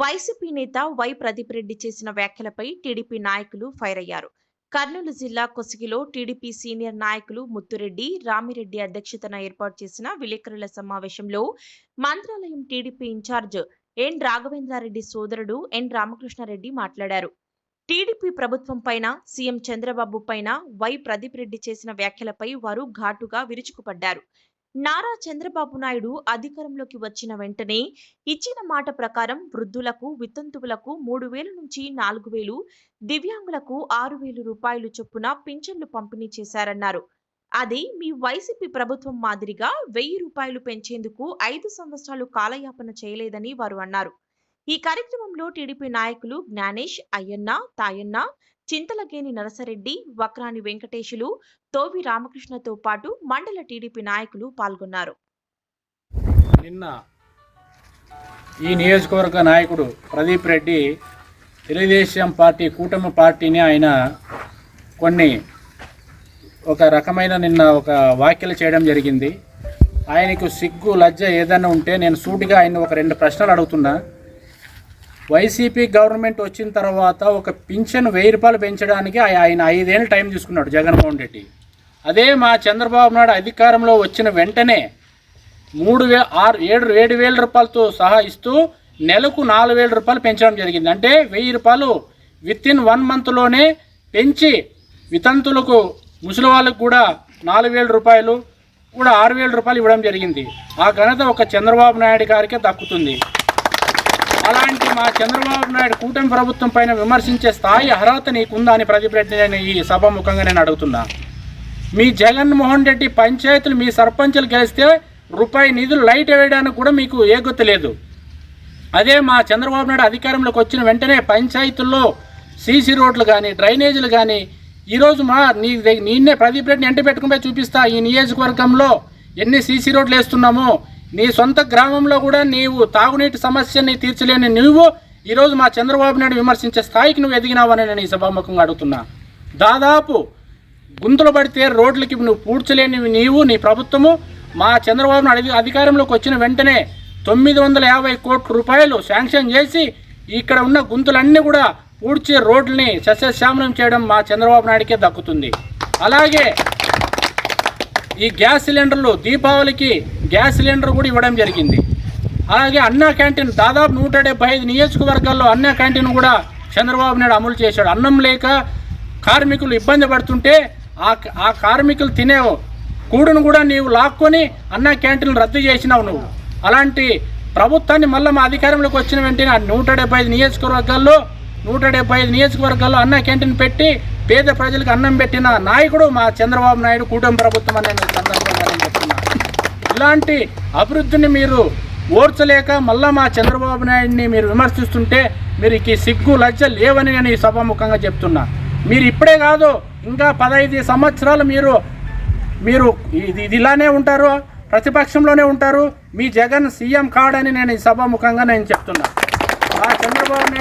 YCP నేత why Pradeep Reddy చేసిన వ్యాఖ్యలపై టీడీపీ నాయకులు ఫైర్ అయ్యారు. కర్నూలు జిల్లా కొసిగిలో టీడీపీ సీనియర్ నాయకులు ముత్తురెడ్డి రామిరెడ్డి అధ్యక్షతన ఏర్పాటు చేసిన విలేకరుల సమావేశంలో Mantralayam TDP incharge N Raghavendra Reddy సోదరుడు ఎన్ రామకృష్ణారెడ్డి మాట్లాడారు. టీడీపీ ప్రభుత్వం పైన సీఎం చంద్రబాబు పైన వై ప్రదీప్ రెడ్డి చేసిన వ్యాఖ్యలపై వారు ఘాటుగా విరుచుకుపడ్డారు. నారా చంద్రబాబు నాయుడు అధికారంలోకి వచ్చిన వెంటనే ఇచ్చిన మాట ప్రకారం వృద్ధులకు వితంతువులకు మూడు వేలు నుంచి నాలుగు వేలు దివ్యాంగులకు ఆరు వేలు రూపాయలు చొప్పున పింఛన్లు పంపిణీ చేశారన్నారు. అది మీ వైసీపీ ప్రభుత్వం మాదిరిగా వెయ్యి రూపాయలు పెంచేందుకు ఐదు సంవత్సరాలు కాలయాపన చేయలేదని వారు అన్నారు. ఈ కార్యక్రమంలో టీడీపీ నాయకులు జ్ఞానేష్ అయ్యన్న తాయన్న చింతలగేని నరసరెడ్డి వక్రాని వెంకటేశులు తోవి రామకృష్ణతో పాటు మండల టీడీపీ నాయకులు పాల్గొన్నారు. నిన్న ఈ నియోజకవర్గ నాయకుడు ప్రదీప్ రెడ్డి తెలుగుదేశం పార్టీ కూటమి పార్టీని ఆయన కొన్ని ఒక రకమైన నిన్న ఒక వ్యాఖ్యలు చేయడం జరిగింది. ఆయనకు సిగ్గు లజ్జ ఏదైనా ఉంటే నేను సూటిగా ఆయన ఒక రెండు ప్రశ్నలు అడుగుతున్నా. వైసీపీ గవర్నమెంట్ వచ్చిన తర్వాత ఒక పింఛన్ వెయ్యి రూపాయలు పెంచడానికి ఆయన ఐదేళ్ళు టైం తీసుకున్నాడు జగన్మోహన్ రెడ్డి. అదే మా చంద్రబాబు నాయుడు అధికారంలో వచ్చిన వెంటనే మూడు వే ఆరు ఏడు ఏడు వేల రూపాయలతో సహా ఇస్తూ నెలకు నాలుగు వేల రూపాయలు పెంచడం జరిగింది. అంటే వెయ్యి రూపాయలు విత్ ఇన్ వన్ మంత్లోనే పెంచి వితంతులకు ముసలి వాళ్ళకు కూడా నాలుగు వేల రూపాయలు కూడా ఆరు వేల రూపాయలు ఇవ్వడం జరిగింది. ఆ ఘనత ఒక చంద్రబాబు నాయుడు గారికే దక్కుతుంది. అలాంటి మా చంద్రబాబు నాయుడు కూటమి ప్రభుత్వం పైన విమర్శించే స్థాయి అర్హత నీకుందా అని ప్రదీప్ నేను ఈ సభాముఖంగా నేను అడుగుతున్నా. మీ జగన్మోహన్ రెడ్డి పంచాయతీలు మీ సర్పంచులు గెలిస్తే రూపాయి నిధులు లైట్ వేయడానికి కూడా మీకు ఏ గుర్తు లేదు. అదే మా చంద్రబాబు నాయుడు అధికారంలోకి వచ్చిన వెంటనే పంచాయతీల్లో సీసీ రోడ్లు కానీ డ్రైనేజీలు కానీ ఈరోజు మా నీ నిన్నే ప్రదీప్ రెడ్డిని ఎంట పెట్టుకుని చూపిస్తా ఈ నియోజకవర్గంలో ఎన్ని సీసీ రోడ్లు వేస్తున్నామో నీ సొంత గ్రామంలో కూడా నీవు తాగునీటి సమస్యని తీర్చలేని నువ్వు ఈరోజు మా చంద్రబాబు నాయుడు విమర్శించే స్థాయికి నువ్వు ఎదిగినావని నేను ఈ సభాముఖంగా అడుగుతున్నా. దాదాపు గుంతలు పడితే రోడ్లకి నువ్వు పూడ్చలేని నీవు నీ ప్రభుత్వము మా చంద్రబాబు నాయుడు అధికారంలోకి వచ్చిన వెంటనే తొమ్మిది వందల యాభై కోట్ల రూపాయలు శాంక్షన్ చేసి ఇక్కడ ఉన్న గుంతలన్నీ కూడా పూడ్చే రోడ్లని సస్యశ్యామలం చేయడం మా చంద్రబాబు నాయుడికే దక్కుతుంది. అలాగే ఈ గ్యాస్ సిలిండర్లు దీపావళికి గ్యాస్ సిలిండర్ కూడా ఇవ్వడం జరిగింది. అలాగే అన్నా క్యాంటీన్ దాదాపు నూట డెబ్బై ఐదు నియోజకవర్గాల్లో అన్నా క్యాంటీన్ కూడా చంద్రబాబు నాయుడు అమలు చేశాడు. అన్నం లేక కార్మికులు ఇబ్బంది పడుతుంటే ఆ ఆ కార్మికులు తినే కూడును కూడా నీవు లాక్కొని అన్నా క్యాంటీన్లు రద్దు చేసినావు నువ్వు. అలాంటి ప్రభుత్వాన్ని మళ్ళీ మా అధికారంలోకి వచ్చిన వెంటనే నూట డెబ్బై ఐదు నియోజకవర్గాల్లో నూట డెబ్బై ఐదు నియోజకవర్గాల్లో అన్న క్యాంటీన్ పెట్టి పేద ప్రజలకు అన్నం పెట్టిన నాయకుడు మా చంద్రబాబు నాయుడు కూటమి ప్రభుత్వం అని నేను సందర్భంగా నేను ఇలాంటి అభివృద్ధిని మీరు ఓర్చలేక మళ్ళా మా చంద్రబాబు నాయుడిని మీరు విమర్శిస్తుంటే మీరు ఈ సిగ్గు లజ్జ లేవని నేను ఈ సభాముఖంగా చెప్తున్నా. మీరు ఇప్పుడే కాదు ఇంకా పదహైదు సంవత్సరాలు మీరు మీరు ఇది ఇది ఇలానే ఉంటారు ప్రతిపక్షంలోనే ఉంటారు మీ జగన్ సీఎం కాడని నేను ఈ సభాముఖంగా నేను చెప్తున్నా. మా చంద్రబాబు నాయుడు